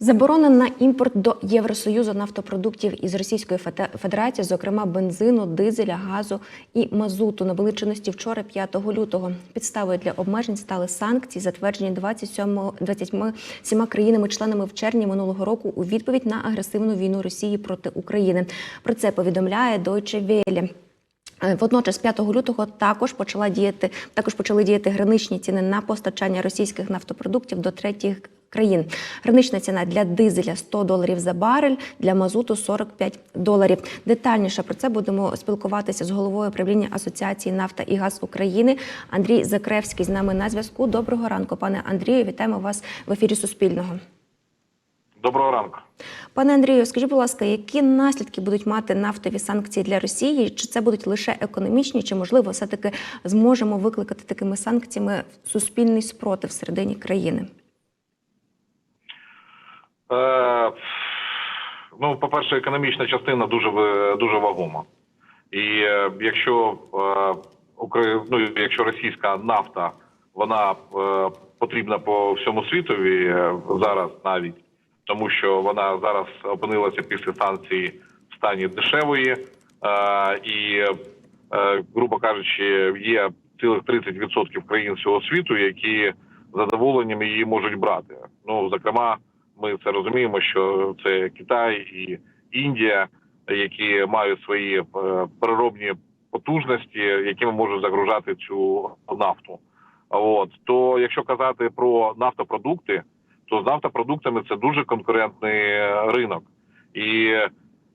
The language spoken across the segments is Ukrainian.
Заборона на імпорт до Євросоюзу нафтопродуктів із Російської Федерації, зокрема бензину, дизеля, газу і мазуту, набули чинності вчора, 5 лютого. Підставою для обмежень стали санкції, затверджені 27, 27 країнами-членами в червні минулого року у відповідь на агресивну війну Росії проти України. Про це повідомляє Deutsche Welle. Е, Водночас, 5 лютого також почала діяти також почали діяти граничні ціни на постачання російських нафтопродуктів до третіх країн. Гранична ціна для дизеля 100 доларів за барель, для мазуту 45 доларів. Детальніше про це будемо спілкуватися з головою правління Асоціації Нафта і Газ України Андрій Закревський з нами на зв'язку. Доброго ранку, пане Андрію. Вітаємо вас в ефірі Суспільного. Доброго ранку. Пане Андрію, скажіть, будь ласка, які наслідки будуть мати нафтові санкції для Росії? Чи це будуть лише економічні, чи можливо все-таки зможемо викликати такими санкціями суспільний спротив всередині країни? Е, ну, по-перше, економічна частина дуже дуже вагома. І е, якщо е, ну, якщо російська нафта вона потрібна по всьому світові зараз навіть, тому що вона зараз опинилася після санкцій в стані дешевої, і, грубо кажучи, є цілих 30% країн всього світу, які задоволенням її можуть брати. Ну, зокрема, ми це розуміємо, що це Китай і Індія, які мають свої е, переробні потужності, якими можуть загружати цю нафту. От то, якщо казати про нафтопродукти, то з нафтопродуктами це дуже конкурентний ринок, і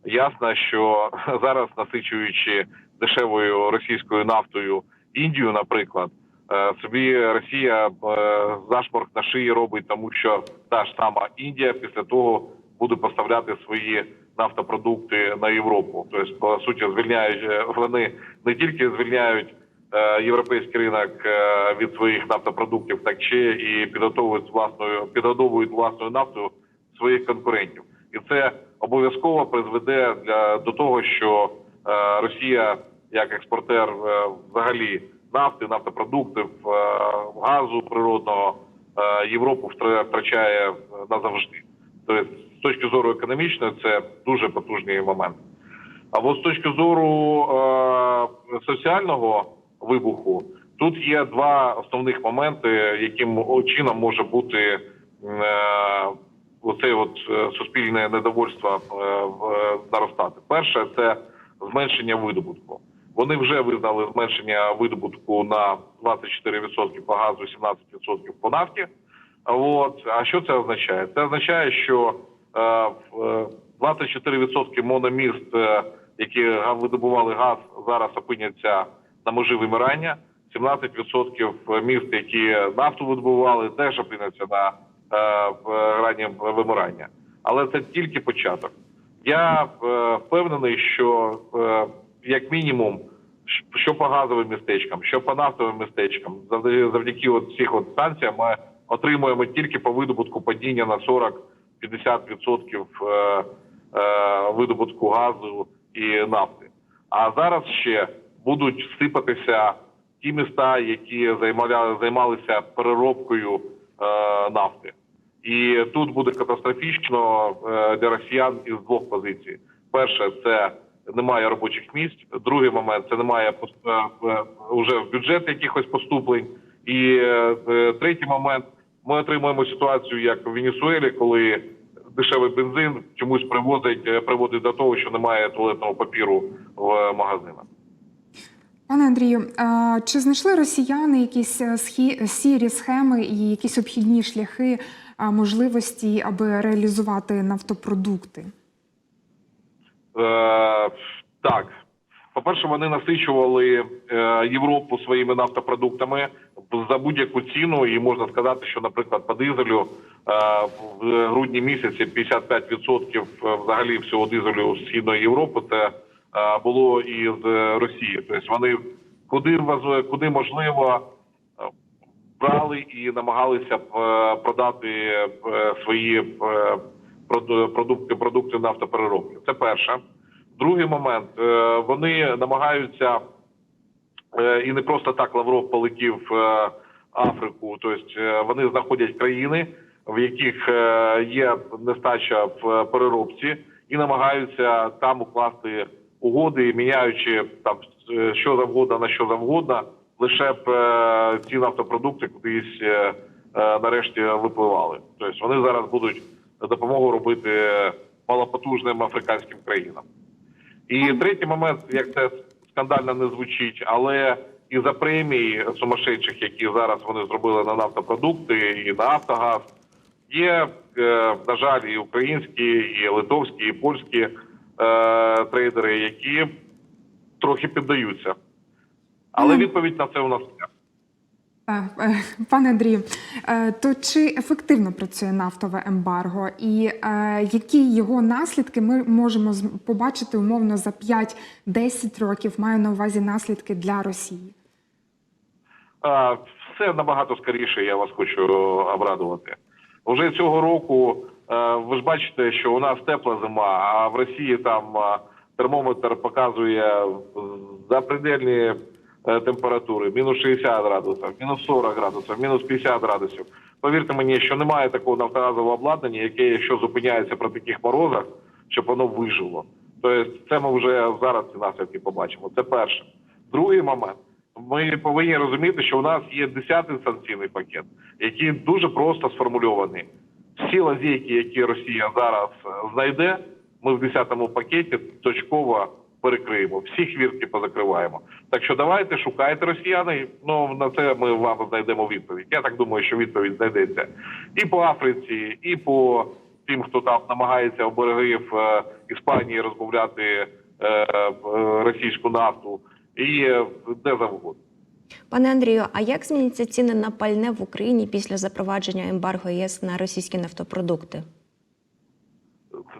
ясно, що зараз насичуючи дешевою російською нафтою Індію, наприклад, е, собі Росія е, зашморг на шиї робить, тому що та ж сама Індія після того буде поставляти свої нафтопродукти на Європу. Тобто, по суті, звільняють е, вони не тільки звільняють е, європейський ринок е, від своїх нафтопродуктів, так ще і підготовують власною підготовують власною нафтою своїх конкурентів, і це обов'язково призведе для до того, що е, Росія як експортер е, взагалі нафти, нафтопродуктів, е, газу природного е, Європу втра- втрачає назавжди. Тобто, з точки зору економічної, це дуже потужний момент. А от з точки зору е, соціального вибуху, тут є два основних моменти, яким чином може бути оце от суспільне недовольство наростати. Перше це зменшення видобутку. Вони вже визнали зменшення видобутку на 24% по газу, 17% по нафті. От а що це означає? Це означає, що е, в- е, 24% мономіст, е, які видобували газ, зараз опиняться на межі вимирання. 17% міст, які нафту видобували, теж опиняться на е, грані вимирання. Але це тільки початок. Я е, впевнений, що е, як мінімум, що по газовим містечкам, що по нафтовим містечкам, завдяки, от цих от станціям ми отримуємо тільки по видобутку падіння на 40-50% е, е, видобутку газу і нафти. А зараз ще будуть сипатися ті міста, які займали, займалися переробкою е, нафти. І тут буде катастрофічно для росіян із двох позицій: перше, це немає робочих місць. Другий момент це немає пос- е, е, в бюджет якихось поступлень. І е, третій момент ми отримуємо ситуацію, як в Венесуелі, коли дешевий бензин чомусь приводить приводить до того, що немає туалетного папіру в магазинах. Пане Андрію, чи знайшли росіяни якісь сірі схеми і якісь обхідні шляхи можливості, аби реалізувати нафтопродукти? Е, так. По-перше, вони насичували е, Європу своїми нафтопродуктами за будь-яку ціну, і можна сказати, що, наприклад, по дизелю е, в грудні місяці 55% взагалі всього дизелю східної Європи це було із Росії. Тобто вони куди куди можливо брали і намагалися продати свої продукти, продукти нафтопереробки. Це перше. Другий момент е, вони намагаються е, і не просто так Лавров полетів е, Африку. Тобто вони знаходять країни, в яких є нестача в переробці, і намагаються там укласти угоди, міняючи там що завгодно на що завгодно, лише б ці нафтопродукти кудись нарешті випливали. Тобто вони зараз будуть допомогу робити малопотужним африканським країнам. І третій момент, як це скандально не звучить, але і за премії сумасшедших, які зараз вони зробили на нафтопродукти і на Нафтогаз, є, е, на жаль, і українські, і литовські, і польські е, трейдери, які трохи піддаються. Але відповідь на це у нас Пане Андрію, е, то чи ефективно працює нафтове ембарго, і е, які його наслідки ми можемо побачити умовно за 5-10 років? Маю на увазі наслідки для Росії. Все набагато скоріше, я вас хочу обрадувати. Уже цього року е, ви ж бачите, що у нас тепла зима, а в Росії там е, термометр показує запредельні е, температури: мінус 60 градусів, мінус 40 градусів, мінус 50 градусів. Повірте мені, що немає такого нафтогазового обладнання, яке, якщо зупиняється при таких морозах, щоб воно вижило. Тобто, це ми вже зараз ці наслідки побачимо. Це перше. Другий момент. Ми повинні розуміти, що у нас є 10-й санкційний пакет, який дуже просто сформульований. Всі лазейки, які Росія зараз е, знайде, ми в 10-му пакеті точково перекриємо, всі хвіртки позакриваємо. Так що давайте шукайте росіяни. Ну на це ми вам знайдемо відповідь. Я так думаю, що відповідь знайдеться і по Африці, і по тим, хто там намагається у берегів е, Іспанії розмовляти е, е, російську нафту, і де завгодно. Пане Андрію, а як зміняться ціни на пальне в Україні після запровадження ембарго ЄС на російські нафтопродукти?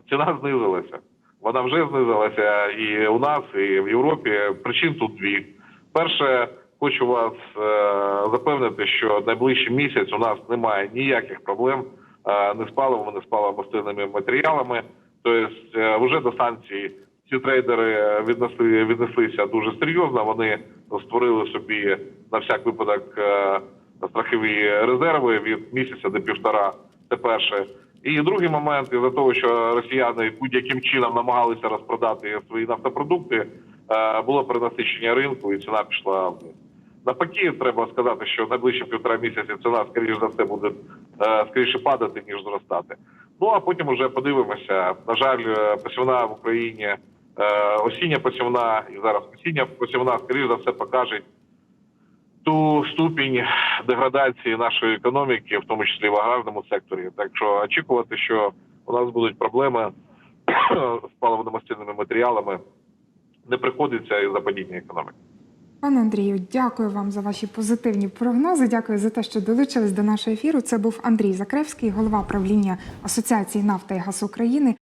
ціна знизилася. Вона вже знизилася і у нас, і в Європі. Причин тут дві. Перше, хочу вас е, запевнити, що найближчий місяць у нас немає ніяких проблем не з паливом, не з паливомастильними матеріалами. Тобто, е, вже до санкцій ці трейдери віднесли віднеслися дуже серйозно. Вони створили собі на всяк випадок е, страхові резерви від місяця до півтора. Це перше. І другий момент, із-за того, що росіяни будь-яким чином намагалися розпродати свої нафтопродукти, е, було перенасичення ринку, і ціна пішла вниз. Навпаки, треба сказати, що найближчі півтора місяці ціна, скоріш за все, буде е, скоріше падати, ніж зростати. Ну а потім вже подивимося. На жаль, е, посівна в Україні, осіння посівна і зараз осіння посівна, скоріш за все, покаже ту ступінь деградації нашої економіки, в тому числі в аграрному секторі. Так що очікувати, що у нас будуть проблеми з паливно-мастильними матеріалами, не приходиться із-за падіння економіки. Пане Андрію, дякую вам за ваші позитивні прогнози. Дякую за те, що долучились до нашого ефіру. Це був Андрій Закревський, голова правління Асоціації нафта і газ України.